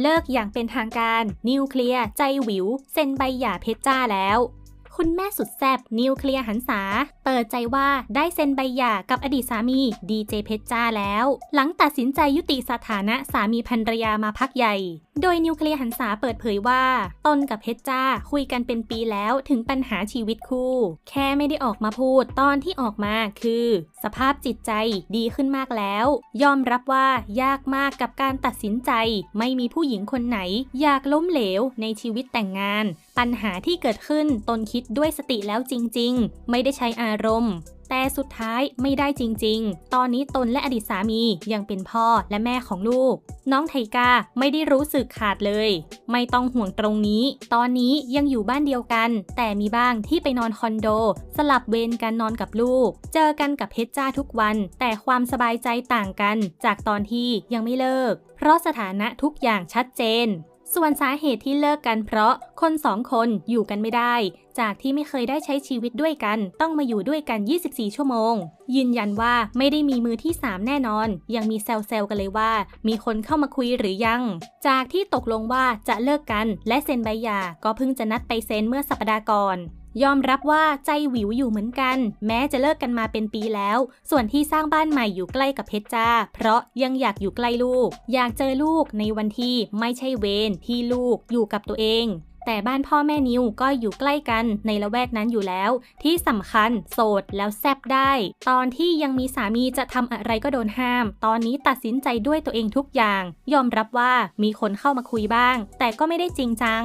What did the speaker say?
เลิกอย่างเป็นทางการ นิวเคลียร์ใจหวิว เซ็นใบหย่าเพชรจ้าแล้ว คุณแม่สุดแซบนิวเคลียร์หันษา ปิดใจว่าได้เซ็นใบหย่ากับอดีตสามีดีเจเพชรจ้าแล้ว หลังตัดสินใจยุติสถานะสามีภรรยามาพักใหญ่ โดยนิวเคลียร์หันษาเปิดเผยว่า ตนกับเพชรจ้าคุยกันเป็นปีแล้วถึงปัญหาชีวิตคู่ แค่ไม่ได้ออกมาพูดตอนที่ออกมาคือ สภาพจิตใจดีขึ้นมากแล้ว ยอมรับว่ายากมากกับการตัดสินใจ ไม่มีผู้หญิงคนไหน อยากล้มเหลวในชีวิตแต่งงาน ปัญหาที่เกิดขึ้นตนคิดด้วยสติแล้วจริง ๆ ไม่ได้ใช้อารารมณ์ แต่สุดท้ายไม่ได้จริง ๆ ตอนนี้ตนและอดีตสามียังเป็นพ่อและแม่ของลูก น้องไทกาไม่ได้รู้สึกขาดเลย ไม่ต้องห่วงตรงนี้ ตอนนี้ยังอยู่บ้านเดียวกัน แต่มีบ้างที่ไปนอนคอนโด สลับเวรกันนอนกับลูก เจอกันกับเพชรจ้าทุกวัน แต่ความสบายใจต่างกัน จากตอนที่ยังไม่เลิก เพราะสถานะทุกอย่างชัดเจน ส่วนสาเหตุที่เลิกกันเพราะคนสองคนอยู่กันไม่ได้ จากที่ไม่เคยได้ใช้ชีวิตด้วยกัน ต้องมาอยู่ด้วยกัน 24 ชั่วโมง ยืนยันว่าไม่ได้มีมือที่ 3 แน่นอน ยังมีแซวๆกันเลยว่า มีคนเข้ามาคุยหรือยัง จากที่ตกลงว่าจะเลิกกันและเซ็นใบหย่าก็เพิ่งจะนัดไปเซ็นเมื่อสัปดาห์ก่อน ยอมรับว่าใจหวิวอยู่เหมือนกัน แม้จะเลิกกันมาเป็นปีแล้ว ส่วนที่สร้างบ้านใหม่อยู่ใกล้กับเพชรจ้า เพราะยังอยากอยู่ใกล้ลูก อยากเจอลูกในวันที่ไม่ใช่เวรที่ลูกอยู่กับตัวเองแต่บ้านพ่อแม่นิวก็อยู่ใกล้กันในละแวกนั้นอยู่แล้ว ที่สำคัญโสดแล้วแซบได้ ตอนที่ยังมีสามีจะทำอะไรก็โดนห้าม ตอนนี้ตัดสินใจด้วยตัวเองทุกอย่าง ยอมรับว่ามีคนเข้ามาคุยบ้าง แต่ก็ไม่ได้จริงจัง